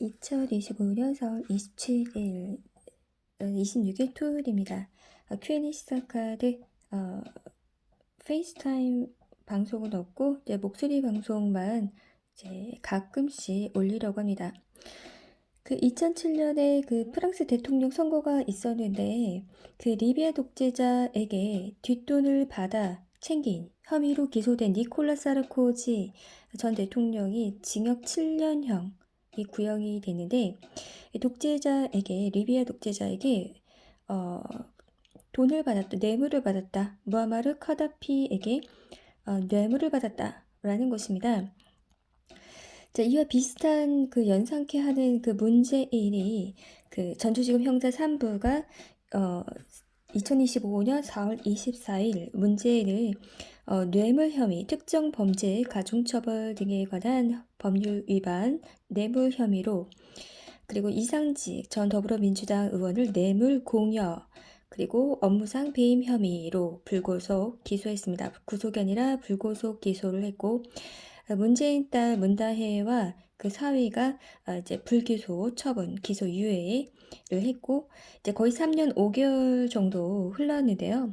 2025년 4월 27일, 26일 토요일입니다. 어, Q&A 시작하되 어, 페이스타임 방송은 없고 이제 목소리 방송만 이제 가끔씩 올리려고 합니다. 그 2007년에 그 프랑스 대통령 선거가 있었는데 그 리비아 독재자에게 뒷돈을 받아 챙긴 혐의로 기소된 니콜라 사르코지 전 대통령이 징역 7년형 이 구형이 됐는데 이 독재자에게 리비아 독재자에게 어, 돈을 받았다 뇌물을 받았다 무아마르 카다피에게 어, 뇌물을 받았다라는 것입니다. 자, 이와 비슷한 그 연상케 하는 그 문재인이 그 전주지검 형사 3부가 어 2025년 4월 24일 문재인을 어, 뇌물 혐의, 특정 범죄, 가중처벌 등에 관한 법률 위반, 뇌물 혐의로 그리고 이상직 전 더불어민주당 의원을 뇌물 공여 그리고 업무상 배임 혐의로 불구속 기소했습니다. 구속이 아니라 불구속 기소를 했고 문재인 딸 문다혜와 그 사위가 어, 이제 불기소 처분, 기소 유예 를 했고 이제 거의 3년 5개월 정도 흘렀는데요.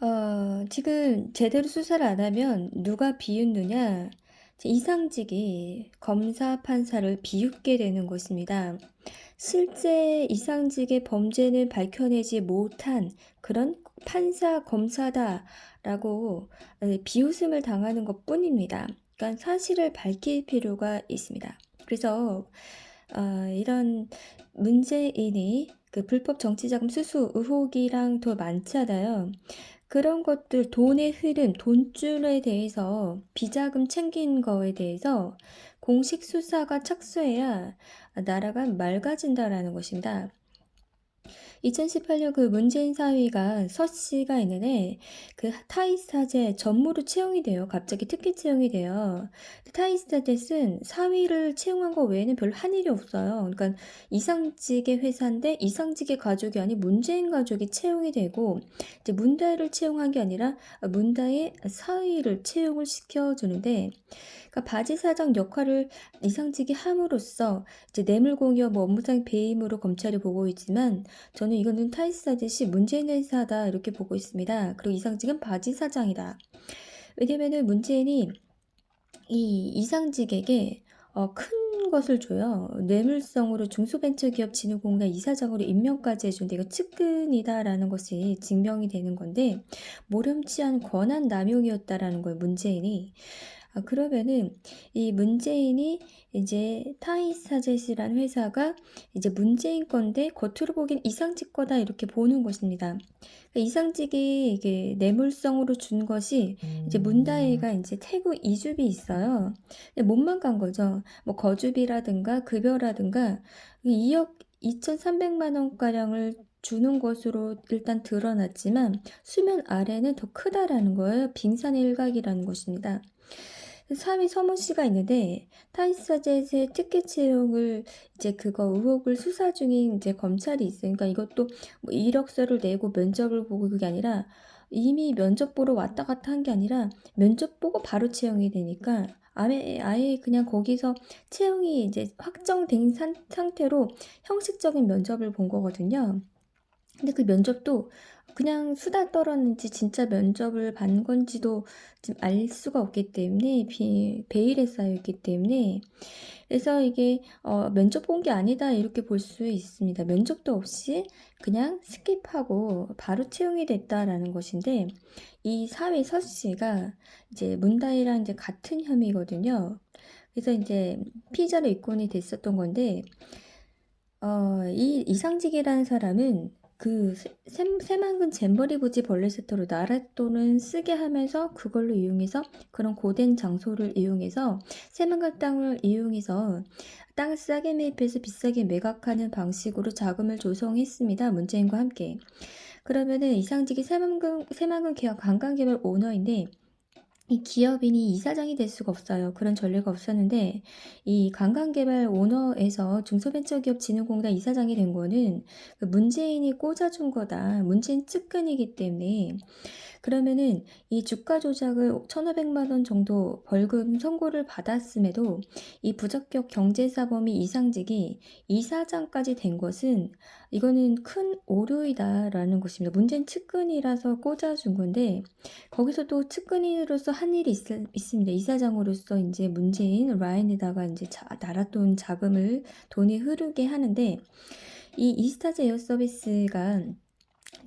어, 지금 제대로 수사를 안 하면 누가 비웃느냐? 이상직이 검사, 판사를 비웃게 되는 것입니다. 실제 이상직의 범죄는 밝혀내지 못한 그런 판사, 검사다라고 비웃음을 당하는 것 뿐입니다. 그러니까 사실을 밝힐 필요가 있습니다. 그래서 어, 이런 문재인이 그 불법 정치자금 수수 의혹이랑 더 많잖아요. 그런 것들 돈의 흐름, 돈줄에 대해서 비자금 챙긴 거에 대해서 공식 수사가 착수해야 나라가 맑아진다라는 것입니다. 2018년 그 문재인 사위가 서 씨가 있는데 그 타이스타제 전무로 채용이 돼요. 갑자기 특혜 채용이 돼요. 타이스타젯은 사위를 채용한 거 외에는 별로 한 일이 없어요. 그러니까 이상직의 회사인데 이상직의 가족이 아닌 문재인 가족이 채용이 되고 이제 문다혜를 채용한 게 아니라 문다혜 사위를 채용을 시켜주는데 그러니까 바지 사장 역할을 이상직이 함으로써 이제 뇌물공여 뭐 업무상 배임으로 검찰이 보고 있지만 저는 이거는 타이스 아저씨 문재인 회사다 이렇게 보고 있습니다. 그리고 이상직은 바지 사장이다. 왜냐면은 문재인이 이 이상직에게 어, 큰 것을 줘요. 뇌물성으로 중소벤처기업 진흥공단 이사장으로 임명까지 해준데 이거 측근이다라는 것이 증명이 되는 건데 모렴치한 권한 남용이었다라는 거예요. 문재인이. 아, 그러면은 이 문재인이 이제 타이사젯이라는 회사가 이제 문재인 건데 겉으로 보기엔 이상직 거다 이렇게 보는 것입니다. 그러니까 이상직이 이게 뇌물성으로 준 것이 이제 문다혜가 이제 태국 이주비 있어요. 몸만 간 거죠. 뭐 거주비라든가 급여라든가 2억 2,300만 원 가량을 주는 것으로 일단 드러났지만 수면 아래는 더 크다라는 거예요. 빙산의 일각이라는 것입니다. 3위 서모 씨가 있는데 타이스jet의 특혜 채용을 이제 그거 의혹을 수사 중인 이제 검찰이. 그러니까 이것도 뭐 이력서를 내고 면접을 보고 그게 아니라 이미 면접 보러 왔다 갔다 한 게 아니라 면접 보고 바로 채용이 되니까 아예, 아예 그냥 거기서 채용이 이제 확정된 산, 상태로 형식적인 면접을 본 거거든요. 근데 그 면접도 그냥 수다 떨었는지 진짜 면접을 반 건지도 지금 알 수가 없기 때문에 비, 베일에 쌓여 있기 때문에 그래서 이게 어, 면접 본 게 아니다 이렇게 볼 수 있습니다. 면접도 없이 그냥 스킵하고 바로 채용이 됐다라는 것인데 이 사회 서 씨가 이제 문다희랑 이제 같은 혐의거든요. 그래서 이제 피자로 입건이 됐었던 건데 어, 이 이상직이라는 사람은 그 새만금 잼버리 부지 벌레 세터로 나랏돈을 쓰게 하면서 그걸로 이용해서 그런 고된 장소를 이용해서 새만금 땅을 이용해서 땅을 싸게 매입해서 비싸게 매각하는 방식으로 자금을 조성했습니다. 문재인과 함께. 그러면은 이상직이 새만금 새만금 관광개발 오너인데 이 기업인이 이사장이 될 수가 없어요. 그런 전례가 없었는데 이 관광개발 오너에서 중소벤처기업진흥공단 이사장이 된 거는 그 문재인이 꽂아준 거다. 문재인 측근이기 때문에 그러면은 이 주가 조작을 1,500만 원 정도 벌금 선고를 받았음에도 이 부적격 경제사범이 이상직이 이사장까지 된 것은 이거는 큰 오류이다라는 것입니다. 문제는 측근이라서 꽂아준 건데 거기서 또 측근인으로서 한 일이 있, 있습니다. 이사장으로서 이제 문재인 라인에다가 이제 자, 나랏돈 자금을 돈이 흐르게 하는데 이 이스타즈 에어 서비스가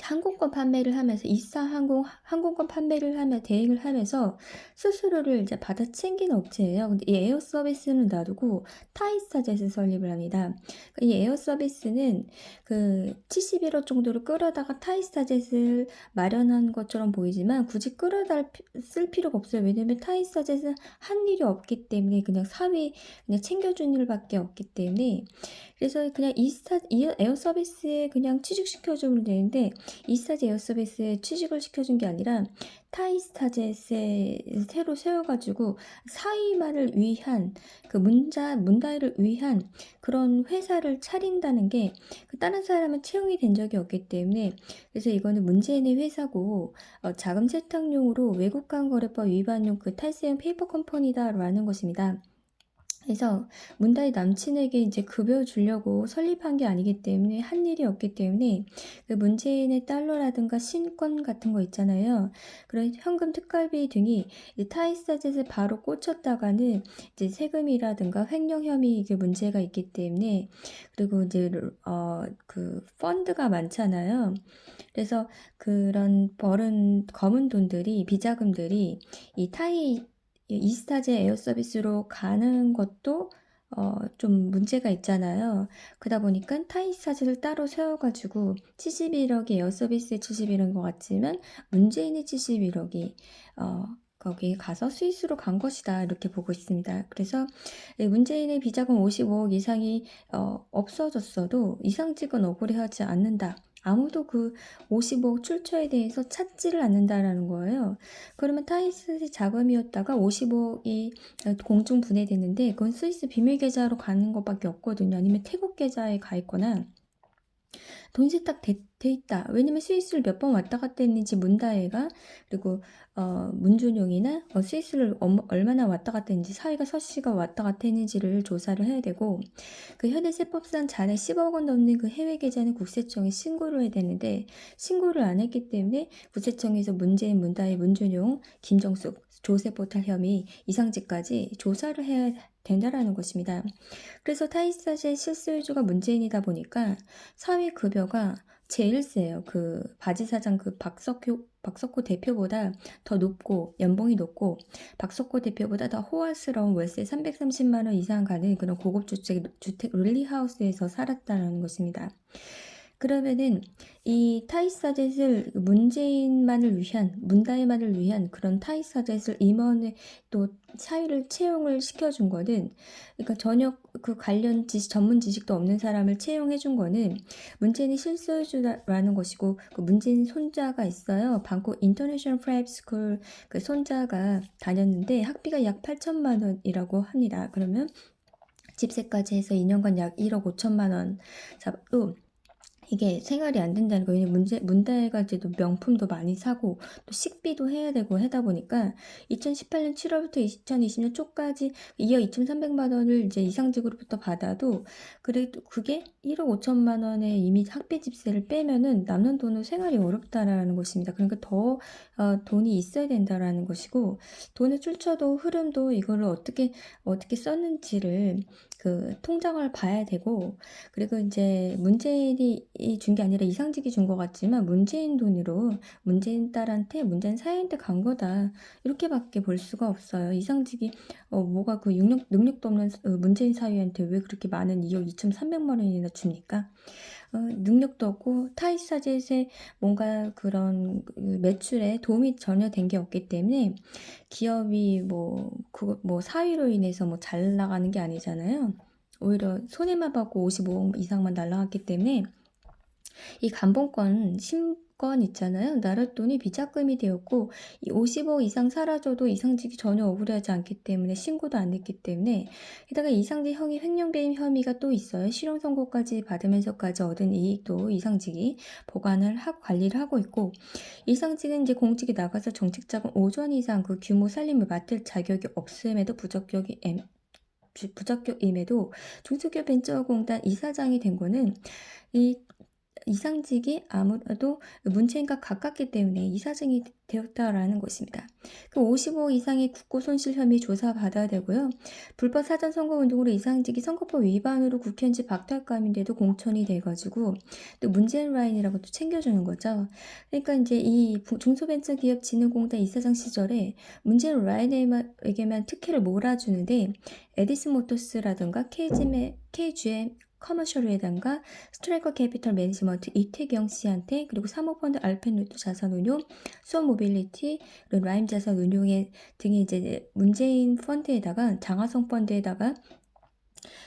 항공권 판매를 하면서 이사 항공 항공권 판매를 하며 대행을 하면서 수수료를 이제 받아 챙긴 업체예요. 근데 이 에어 서비스는 놔두고 타이스타젯을 설립을 합니다. 이 에어 서비스는 그 71억 정도를 끌어다가 타이스타젯을 마련한 것처럼 보이지만 굳이 끌어다 쓸 필요가 없어요. 왜냐면 타이스타젯은 한 일이 없기 때문에 그냥 사위 그냥 챙겨준 일밖에 없기 때문에 그래서 그냥 이스타 이 에어 서비스에 그냥 취직시켜주면 되는데 이스타제 에어 서비스에 취직을 시켜준 게 아니라 타이스타젯에 새로 세워가지고 사이만을 위한 그 문자 문다이를 위한 그런 회사를 차린다는 게그 다른 사람은 채용이 된 적이 없기 때문에 그래서 이거는 문재인의 회사고 어, 자금 세탁용으로 외국간 거래법 위반용 그 탈세형 페이퍼 컴퍼니다라는 것입니다. 그래서 문다의 남친에게 이제 급여 주려고 설립한 게 아니기 때문에 한 일이 없기 때문에 그 문재인의 달러라든가 신권 같은 거 있잖아요. 그런 현금 특갈비 등이 타이스타젯에 바로 꽂혔다가는 이제 세금이라든가 횡령 혐의 이게 문제가 있기 때문에 그리고 이제 어그 펀드가 많잖아요. 그래서 그런 벌은 검은 돈들이 비자금들이 이 타이 이스타제 에어 서비스로 가는 것도 어, 좀 문제가 있잖아요. 그러다 보니까 타이스타즈를 따로 세워가지고 71억이 에어 서비스의 71억인 것 같지만 문재인의 71억이 어, 거기 가서 스위스로 간 것이다 이렇게 보고 있습니다. 그래서 문재인의 비자금 55억 이상이 어, 없어졌어도 이상직은 억울해하지 않는다. 아무도 그 55억 출처에 대해서 찾지를 않는다라는 거예요. 그러면 타이스의 자금이었다가 55억이 공중 분해됐는데 그건 스위스 비밀 계좌로 가는 것밖에 없거든요. 아니면 태국 계좌에 가 있거나 돈 세탁 돼, 돼 있다. 왜냐면 스위스를 몇 번 왔다 갔다 했는지 문다혜가 그리고 어, 문준용이나 어, 스위스를 엄, 얼마나 왔다 갔다 했는지 사회가 서 씨가 왔다 갔다 했는지를 조사를 해야 되고 그 현대세법상 잔에 10억 원 넘는 그 해외 계좌는 국세청에 신고를 해야 되는데 신고를 안 했기 때문에 국세청에서 문재인, 문다혜, 문준용, 김정숙, 조세 포탈 혐의 이상직까지 조사를 해야 된다라는 것입니다. 그래서 타이스타의 실소유주가 문재인이다 보니까 사회 급여가 제일 세요. 그 바지 사장 그 박석효 박석호 대표보다 더 높고 연봉이 높고 박석호 대표보다 더 호화스러운 월세 330만 원 이상 가는 그런 고급 주택 주택 릴리하우스에서 살았다는 것입니다. 그러면은 이 타이사젯을 문재인만을 위한 문다혜만을 위한 그런 타이사젯을 임원의 또 사유를 채용을 시켜준 거는 그러니까 전혀 그 관련 지식 전문 지식도 없는 사람을 채용해 준 거는 문재인이 실소유주라는 것이고 그 문재인 손자가 있어요. 방콕 인터내셔널 프라이빗 스쿨 그 손자가 다녔는데 학비가 약 8천만 원이라고 합니다. 그러면 집세까지 해서 2년간 약 1억 5천만 원 잡고 이게 생활이 안 된다는 거예요. 문제, 문다해가지고 명품도 많이 사고 또 식비도 해야 되고 하다 보니까 2018년 7월부터 2020년 초까지 2억 2,300만 원을 이제 이상직으로부터 받아도 그래도 그게 1억 5천만 원에 이미 학비 집세를 빼면은 남는 돈으로 생활이 어렵다라는 것입니다. 그러니까 더 어, 돈이 있어야 된다라는 것이고 돈의 출처도 흐름도 이거를 어떻게 어떻게 썼는지를 그 통장을 봐야 되고 그리고 이제 문재인이 준 게 아니라 이상직이 준 것 같지만 문재인 돈으로 문재인 딸한테 문재인 사연한테 간 거다 이렇게밖에 볼 수가 없어요. 이상직이 어, 뭐가 그 능력, 능력도 없는 어, 문재인 사위한테 왜 그렇게 많은 2억 2,300만 원이나 줍니까? 어, 능력도 없고 타이사젯에 뭔가 그런 그 매출에 도움이 전혀 된 게 없기 때문에 기업이 뭐, 그, 뭐 사위로 인해서 뭐 잘 나가는 게 아니잖아요. 오히려 손해만 받고 55억 이상만 날라갔기 때문에 이 감봉권 신, 건 있잖아요. 나랏돈이 비자금이 되었고 이 50억 이상 사라져도 이상직이 전혀 억울하지 않기 때문에 신고도 안 했기 때문에 게다가 이상직 형이 횡령배임 혐의가 또 있어요. 실형 선고까지 받으면서까지 얻은 이익도 이상직이 보관을 하고 관리를 하고 있고 이상직은 이제 공직에 나가서 정책 자금 5조 이상 그 규모 살림을 맡을 자격이 없음에도 부적격이 부적격임에도 중소기업 벤처공단 이사장이 된 거는 이 이상직이 아무래도 문재인과 가깝기 때문에 이사장이 되었다라는 것입니다. 그55 이상의 국고 손실 혐의 조사 받아야 되고요. 불법 사전 선거 운동으로 이상직이 선거법 위반으로 국회의원직 박탈감인데도 공천이 돼가지고 또 문재인 라인이라고 또 챙겨주는 거죠. 그러니까 이제 이 중소벤처기업진흥공단 이사장 시절에 문재인 라인에게만 특혜를 몰아주는데 에디슨 모터스라든가 KGM, KGM 커머셜에다가 스트라이커 캐피털 매니지먼트 이태경 씨한테 그리고 사모펀드 알펜루트 자산운용, 수원모빌리티, 라임 자산운용에 등의 이제 문재인 펀드에다가 장하성 펀드에다가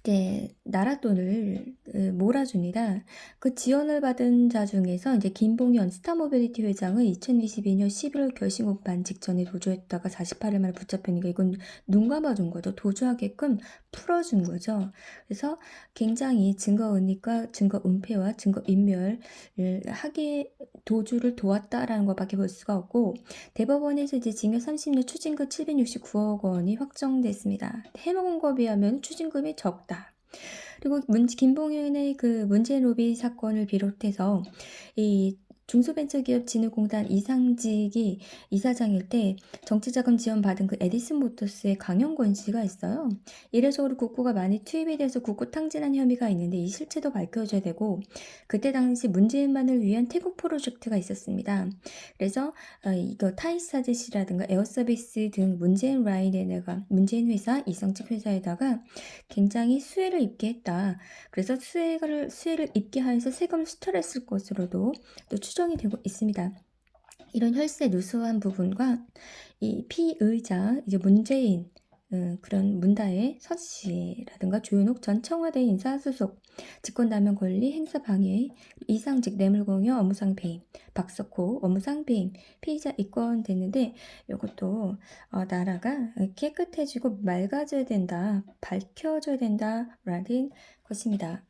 이제 나라 돈을 몰아줍니다. 그 지원을 받은 자 중에서 이제 김봉현 스타모빌리티 회장은 2022년 11월 결심후반 직전에 도주했다가 48일 만에 붙잡히니까 이건 눈 감아준 거죠. 도주하게끔 풀어준 거죠. 그래서 굉장히 증거 은닉과 증거 은폐와 증거 인멸을 하게 도주를 도왔다라는 것밖에 볼 수가 없고 대법원에서 이제 징역 30년 추징금 769억 원이 확정됐습니다. 해먹은 거에 비하면 추징금이 적다. 그리고 문, 김봉현의 그 문재인 로비 사건을 비롯해서 이 중소벤처기업진흥공단 이상직이 이사장일 때 정치자금 지원 받은 그 에디슨 모터스의 강영권 씨가 있어요. 이례적으로 국고가 많이 투입이 돼서 국고 탕진한 혐의가 있는데 이 실체도 밝혀져야 되고 그때 당시 문재인만을 위한 태국 프로젝트가 있었습니다. 그래서 어, 이거 타이사젯이라든가 에어서비스 등 문재인 라인에다가 문재인 회사 이상직 회사에다가 굉장히 수혜를 입게 했다. 그래서 수혜를 수혜를 입게 하여서 세금을 수탈했을 것으로도 또 추정. 추정이 되고 있습니다. 이런 혈세 누수한 부분과 이 피의자 이제 문재인 음, 그런 문다의 서 씨라든가 조윤옥 전 청와대 인사 수속 직권남용 권리 행사 방해 이상직 뇌물공여 업무상 배임 박석호 업무상 배임 피의자 입건 됐는데 이것도 어, 나라가 깨끗해지고 맑아져야 된다 밝혀져야 된다라는 것입니다.